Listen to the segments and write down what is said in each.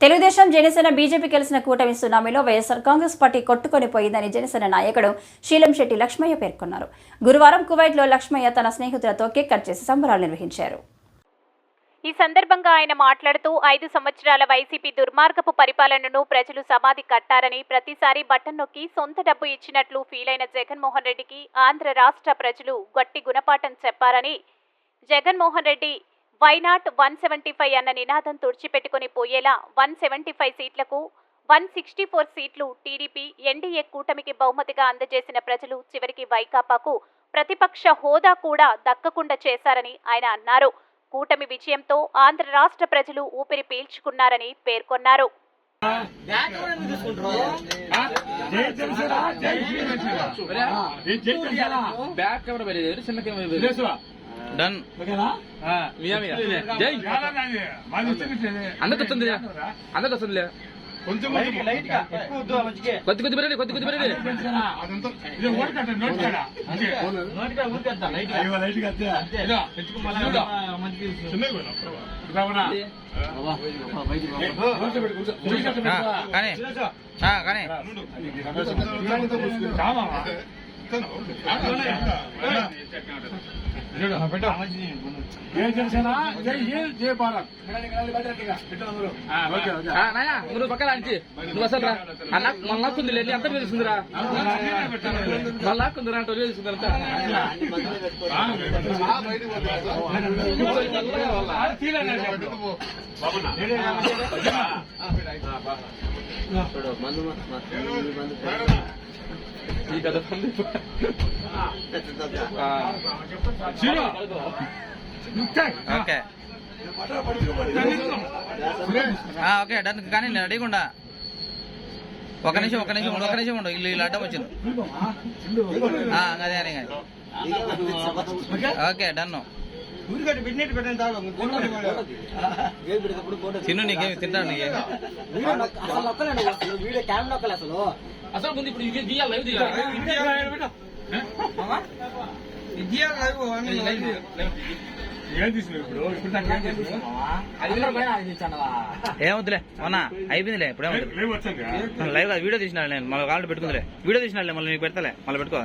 Telugu Desam Janasena BJP కలిసిన కూటమి సునామీలో YSR Congress party కొట్టుకొని పోయిందని జనసేన నాయకుడు శీలం శెట్టి లక్ష్మయ్య పేర్కొన్నారు. గురువారం కువైట్లో లక్ష్మయ్య తన స్నేహితులతో కేక్ కట్ చేసి సంబరాలు నిర్వహించారు. ఈ సందర్భంగా ఆయన మాట్లాడుతూ ఐదు సంవత్సరాల వైసీపీ దుర్మార్గపు పరిపాలనను ప్రజలు సమాధి కట్టారని ప్రతిసారి బటన్ నొక్కి సొంత డబ్బు ఇచ్చినట్లు ఫీల్ అయిన జగన్మోహన్ రెడ్డికి ఆంధ్ర రాష్ట్ర ప్రజలు గట్టి గుణపాఠం చెప్పారని Jaganmohan Reddy why not one seventy five అన్న నినాదం తుడిచిపెట్టుకుని పోయేలా వన్ సెవెంటీ ఫైవ్ సీట్లకు వన్ సిక్స్టీ ఫోర్ సీట్లు టీడీపీ ఎన్డీఏ కూటమికి బహుమతిగా అందజేసిన ప్రజలు చివరికి వైకాపాకు ప్రతిపక్ష హోదా కూడా దక్కకుండా చేశారని ఆయన అన్నారు. కూటమి విజయంతో ఆంధ్ర రాష్ట్ర ప్రజలు ఊపిరి పీల్చుకున్నారని పేర్కొన్నారు. బ్యాక్ డన్. మియా మియా. జై. అందరికి వస్తుంది అందరికి వస్తుంది కొంచెం కొంచెం లైట్గా కొద్ది కొద్ది పెరగండి కొద్ది కొద్ది రావనా కానీ. కానీ. జై జనసేన జై హింద్ జై భారత్ నువ్వు పక్కన అంచి నువ్వు అసలు రా అన్న మళ్ళీ నాకుంది లేని అంతా తెలుస్తుందిరా మళ్ళీ నాకుంది రా అంటే తెలుస్తుంది అంతా పంది శివ ఓకే ఓకే డన్ కానీ నేను రెడీగా ఒక నిమిషం ఒక నిమిషం ఉండు, ఒక నిమిషం ఉండు ఇల్లు ఇల్లు అడ్డం వచ్చింది అదే అని ఓకే డన్ను తిను నీకేమి తింటాను నీకేమి అసలు అసలు అసలు ముందు ఇప్పుడు ఇది లైవ్ తీయాలి? ఏమవుతులే అవునా అయిపోయిందిలే ఇప్పుడు ఏమవుతుంది లేవు కాదు వీడియో తీసినా నేను మళ్ళీ కాళ్ళు పెట్టుకుందిలే. వీడియో తీసినాలే మళ్ళీ నీకు పెడతలే మళ్ళీ పెట్టుకో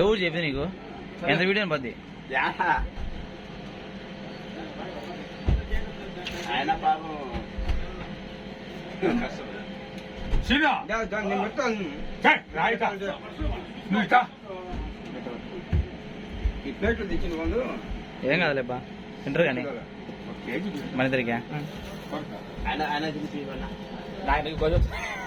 ఎవరు చెప్పింది నీకు? ఎంత వీడియో పద్ది? శివ రాయితా నువ్వు ఇట్టా ఏం కాదులేబ్బా తింటారు కానీ మన ఇద్దరికా ఆయన ఆయన